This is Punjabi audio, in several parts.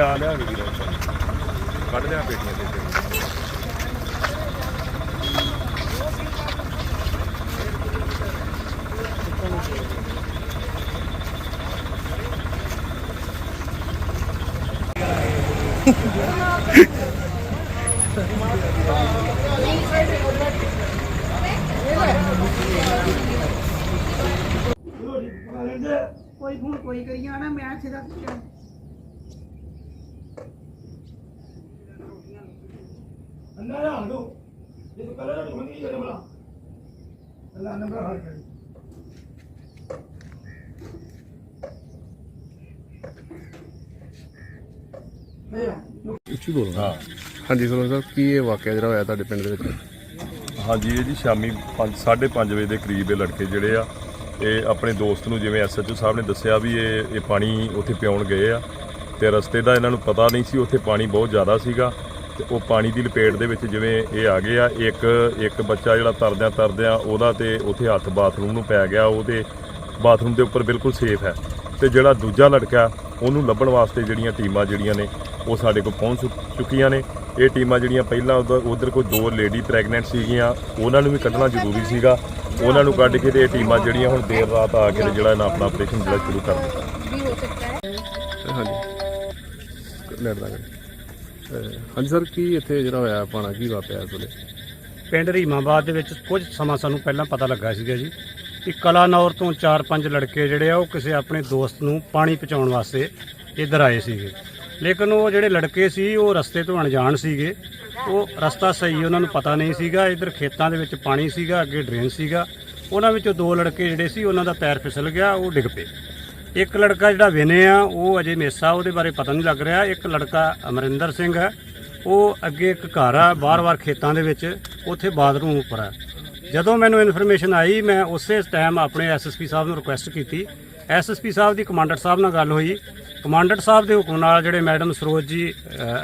ਆ ਲਿਆ ਵੀਰ ਕੱਢ ਲਿਆ ਪੇਟੀਆਂ ਦੇ ਵਿੱਚ। ਕੋਈ ਹੁਣ ਕੋਈ ਕਰੀ ਜਾਣਾ, ਮੈਂ ਇੱਥੇ ਉੱਚੀ ਹਾਂ ਹਾਂਜੀ ਸਰਪੰਚ ਸਾਹਿਬ ਕੀ ਇਹ ਵਾਕਿਆ ਜਿਹੜਾ ਹੋਇਆ ਤੁਹਾਡੇ ਪਿੰਡ ਦੇ ਵਿੱਚ? ਹਾਂਜੀ ਇਹ ਜੀ ਸ਼ਾਮੀ 5:30 ਵਜੇ ਦੇ ਕਰੀਬ ਇਹ ਲੜਕੇ ਜਿਹੜੇ ਆ ਇਹ ਆਪਣੇ ਦੋਸਤ ਨੂੰ ਜਿਵੇਂ ਐਸਐਚਓ ਸਾਹਿਬ ਨੇ ਦੱਸਿਆ ਵੀ ਇਹ ਇਹ ਪਾਣੀ ਉੱਥੇ ਪਿਉਣ ਗਏ ਆ। ਤੇ ਰਸਤੇ ਦਾ ਇਹਨਾਂ ਨੂੰ ਪਤਾ ਨਹੀਂ ਸੀ ਉੱਥੇ ਪਾਣੀ ਬਹੁਤ ਜ਼ਿਆਦਾ ਸੀਗਾ। ਤੇ ਉਹ ਪਾਣੀ ਦੀ ਲਪੇਟ ਦੇ ਵਿੱਚ ਜਿਵੇਂ ਇਹ ਆ ਗਏ ਆ ਇੱਕ ਇੱਕ ਬੱਚਾ ਜਿਹੜਾ ਤਰਦਿਆਂ ਤਰਦਿਆਂ ਉਹਦਾ ਤੇ ਉੱਥੇ ਹੱਥ ਬਾਥਰੂਮ ਨੂੰ ਪੈ ਗਿਆ ਉਹਦੇ ਬਾਥਰੂਮ ਦੇ ਉੱਪਰ ਬਿਲਕੁਲ ਸੇਫ ਹੈ। ਤੇ ਜਿਹੜਾ ਦੂਜਾ ਲੜਕਾ ਉਹਨੂੰ ਲੱਭਣ ਵਾਸਤੇ ਜਿਹੜੀਆਂ ਟੀਮਾਂ ਜਿਹੜੀਆਂ ਨੇ ਉਹ ਸਾਡੇ ਕੋਲ ਪਹੁੰਚ ਚੁੱਕੀਆਂ ਨੇ। ਇਹ ਟੀਮਾਂ ਜਿਹੜੀਆਂ ਪਹਿਲਾਂ ਉਧਰ ਕੋਈ ਦੋ ਲੇਡੀ ਪ੍ਰੈਗਨੈਂਟ ਸੀਗੀਆਂ ਉਹਨਾਂ ਨੂੰ ਵੀ ਕੱਢਣਾ ਜ਼ਰੂਰੀ ਸੀਗਾ। ਉਹਨਾਂ ਨੂੰ ਕੱਢ ਕੇ ਤੇ ਇਹ ਟੀਮਾਂ ਜਿਹੜੀਆਂ ਹੁਣ ਦੇਰ ਰਾਤ ਆ ਕੇ ਜਿਹੜਾ ਇਹਨਾਂ ਆਪਣਾ ਆਪਰੇਸ਼ਨ ਜਿਹੜਾ ਸ਼ੁਰੂ ਕਰ ਦਿੱਤਾ। ਹਾਂਜੀ ਲੈਟ ਦਾ ਹਾਂਜੀ ਸਰ, ਕੀ ਇੱਥੇ ਜਿਹੜਾ ਹੋਇਆ ਪਾਣਾ ਕੀ ਵਾਪਰਿਆ ਇਸ ਵੇਲੇ? ਪਿੰਡ ਰੀਮਾਬਾਦ ਦੇ ਵਿੱਚ ਕੁਝ ਸਮਾਂ ਸਾਨੂੰ ਪਹਿਲਾਂ ਪਤਾ ਲੱਗਾ ਸੀਗਾ ਜੀ ਕਿ ਕਲਾਨੌਰ ਤੋਂ 4-5 ਲੜਕੇ ਜਿਹੜੇ ਆ, ਉਹ ਕਿਸੇ ਆਪਣੇ ਦੋਸਤ ਨੂੰ ਪਾਣੀ ਪਹੁੰਚਾਉਣ ਵਾਸਤੇ ਇੱਧਰ ਆਏ ਸੀਗੇ। ਲੇਕਿਨ ਉਹ ਜਿਹੜੇ ਲੜਕੇ ਸੀ, ਉਹ ਰਸਤੇ ਤੋਂ ਅਣਜਾਣ ਸੀਗੇ। ਉਹ ਰਸਤਾ ਸਹੀ ਉਹਨਾਂ ਨੂੰ ਪਤਾ ਨਹੀਂ ਸੀਗਾ। ਇੱਧਰ ਖੇਤਾਂ ਦੇ ਵਿੱਚ ਪਾਣੀ ਸੀਗਾ, ਅੱਗੇ ਡਰੇਨ ਸੀਗਾ। ਉਹਨਾਂ ਵਿੱਚੋਂ ਦੋ ਲੜਕੇ ਜਿਹੜੇ ਸੀ, ਉਹਨਾਂ ਦਾ ਪੈਰ ਫਿਸਲ ਗਿਆ, ਉਹ ਡਿੱਗ ਪਏ। ਇੱਕ ਲੜਕਾ ਜਿਹੜਾ ਵਿਨੇ ਆ, ਉਹ ਅਜੇ ਮੇਸਾ, ਉਹਦੇ ਬਾਰੇ ਪਤਾ ਨਹੀਂ ਲੱਗ ਰਿਹਾ। ਇੱਕ ਲੜਕਾ ਅਮਰਿੰਦਰ ਸਿੰਘ ਹੈ। ਉਹ ਅੱਗੇ ਇੱਕ ਘਰ ਆ ਬਾਰ-ਬਾਰ ਖੇਤਾਂ ਦੇ ਵਿੱਚ, ਉੱਥੇ ਬਾਥਰੂਮ ਉੱਪਰ ਆ। ਜਦੋਂ ਮੈਨੂੰ ਇਨਫੋਰਮੇਸ਼ਨ ਆਈ, ਮੈਂ ਉਸੇ ਟਾਈਮ ਆਪਣੇ ਐਸਐਸਪੀ ਸਾਹਿਬ ਨੂੰ ਰਿਕੁਐਸਟ ਕੀਤੀ। ਐਸਐਸਪੀ ਸਾਹਿਬ ਦੀ ਕਮਾਂਡਰ ਸਾਹਿਬ ਨਾਲ ਗੱਲ ਹੋਈ। ਕਮਾਂਡਰ ਸਾਹਿਬ ਦੇ ਹੁਕਮ ਨਾਲ ਜਿਹੜੇ ਮੈਡਮ ਸਰੋਜ ਜੀ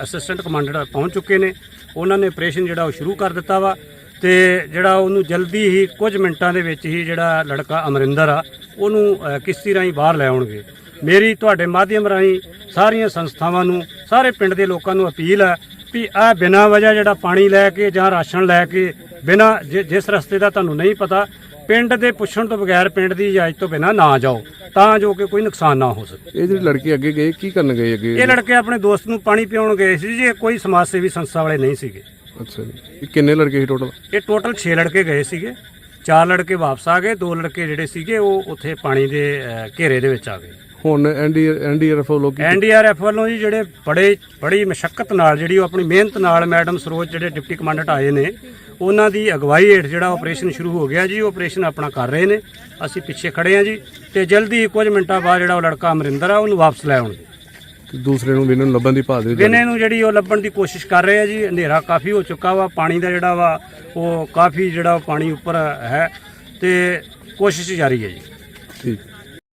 ਅਸਿਸਟੈਂਟ ਕਮਾਂਡਰ ਪਹੁੰਚ ਚੁੱਕੇ ਨੇ। ਉਹਨਾਂ ਨੇ ਆਪਰੇਸ਼ਨ ਜਿਹੜਾ ਉਹ ਸ਼ੁਰੂ ਕਰ ਦਿੱਤਾ ਵਾ। ਤੇ ਜਿਹੜਾ ਉਹਨੂੰ ਜਲਦੀ ਹੀ ਕੁਝ ਮਿੰਟਾਂ ਦੇ ਵਿੱਚ ਹੀ ਜਿਹੜਾ ਲੜਕਾ ਅਮਰਿੰਦਰ ਆ ਉਹਨੂੰ ਕਿਸ਼ਤੀ ਰਾਹੀਂ ਬਾਹਰ ਲੈ ਆਉਣਗੇ। ਮੇਰੀ ਤੁਹਾਡੇ ਮਾਧਿਅਮ ਰਾਹੀਂ ਸਾਰੀਆਂ ਸੰਸਥਾਵਾਂ ਨੂੰ ਸਾਰੇ ਪਿੰਡ ਦੇ ਲੋਕਾਂ ਨੂੰ ਅਪੀਲ ਹੈ ਵੀ ਆ ਬਿਨਾਂ ਵਜ੍ਹਾ ਜਿਹੜਾ ਪਾਣੀ ਲੈ ਕੇ ਜਾਂ ਰਾਸ਼ਨ ਲੈ ਕੇ ਬਿਨਾਂ ਜਿਸ ਰਸਤੇ ਦਾ ਤੁਹਾਨੂੰ ਨਹੀਂ ਪਤਾ ਪਿੰਡ ਦੇ ਪੁੱਛਣ ਤੋਂ ਬਗੈਰ ਪਿੰਡ ਦੀ ਇਜਾਜ਼ਤ ਤੋਂ ਬਿਨਾਂ ਨਾ ਜਾਓ ਤਾਂ ਜੋ ਕਿ ਕੋਈ ਨੁਕਸਾਨ ਨਾ ਹੋ ਸਕੇ। ਇਹ ਜਿਹੜੇ ਲੜਕੇ ਅੱਗੇ ਗਏ ਕੀ ਕਰਨ ਗਏ ਅੱਗੇ? ਇਹ ਲੜਕੇ ਆਪਣੇ ਦੋਸਤ ਨੂੰ ਪਾਣੀ ਪਿਉਣ ਗਏ ਸੀ ਜੀ ਕੋਈ ਸਮਾਜ ਸੇਵੀ ਸੰਸਥਾ ਵਾਲੇ ਨਹੀਂ ਸੀਗੇ। ਅੱਛਾ ਜੀ। ਕਿੰਨੇ ਲੜਕੇ ਸੀ ਟੋਟਲ ਇਹ ਟੋਟਲ 6 ਲੜਕੇ ਗਏ ਸੀਗੇ। ਚਾਰ ਲੜਕੇ ਵਾਪਸ ਆ ਗਏ ਦੋ ਲੜਕੇ ਜਿਹੜੇ ਸੀਗੇ ਉਹ ਉੱਥੇ ਪਾਣੀ ਦੇ ਅਹ, ਘੇਰੇ ਦੇ ਵਿੱਚ ਆ ਗਏ। ਹੁਣ ਐਨਡੀ ਐਨਡੀਆਰਐਫ ਵੱਲੋਂ ਕੀ ਐਨਡੀਆਰਐਫ ਵੱਲੋਂ ਜੀ ਜਿਹੜੇ ਬੜੇ ਬੜੀ ਮਸ਼ੱਕਤ ਨਾਲ ਜਿਹੜੀ ਉਹ ਆਪਣੀ ਮਿਹਨਤ ਨਾਲ ਮੈਡਮ ਸਰੋਜ ਜਿਹੜੇ ਡਿਪਟੀ ਕਮਾਂਡੈਂਟ ਆਏ ਨੇ ਉਹਨਾਂ ਦੀ ਅਗਵਾਈ ਹੇਠ ਜਿਹੜਾ ਆਪਰੇਸ਼ਨ ਸ਼ੁਰੂ ਹੋ ਗਿਆ ਜੀ ਉਹ ਆਪਰੇਸ਼ਨ ਆਪਣਾ ਕਰ ਰਹੇ ਨੇ। ਅਸੀਂ ਪਿੱਛੇ ਖੜੇ ਆ ਜੀ ਤੇ ਜਲਦੀ ਕੁਝ ਮਿੰਟਾਂ ਬਾਅਦ ਜਿਹੜਾ ਉਹ ਲੜਕਾ ਅਮਰਿੰਦਰ ਆ ਉਹਨੂੰ ਵਾਪਸ ਲੈ ਆਉਣਗੇ। ਦੂਸਰੇ ਨੂੰ ਵੀ ਇਹਨਾਂ ਨੂੰ ਲੱਭਣ ਦੀ ਭਾਲ ਦੇ ਵਿੱਚ ਵਿਨੇ ਨੂੰ ਜਿਹੜੀ ਉਹ ਲੱਭਣ ਦੀ ਕੋਸ਼ਿਸ਼ ਕਰ ਰਹੇ ਆ ਜੀ ਹਨੇਰਾ ਕਾਫੀ ਹੋ ਚੁੱਕਾ ਵਾ ਪਾਣੀ ਦਾ ਜਿਹੜਾ ਵਾ ਉਹ ਕਾਫੀ ਜਿਹੜਾ ਪਾਣੀ ਉੱਪਰ ਹੈ ਤੇ ਕੋਸ਼ਿਸ਼ ਜਾਰੀ ਹੈ ਜੀ। ਠੀਕ।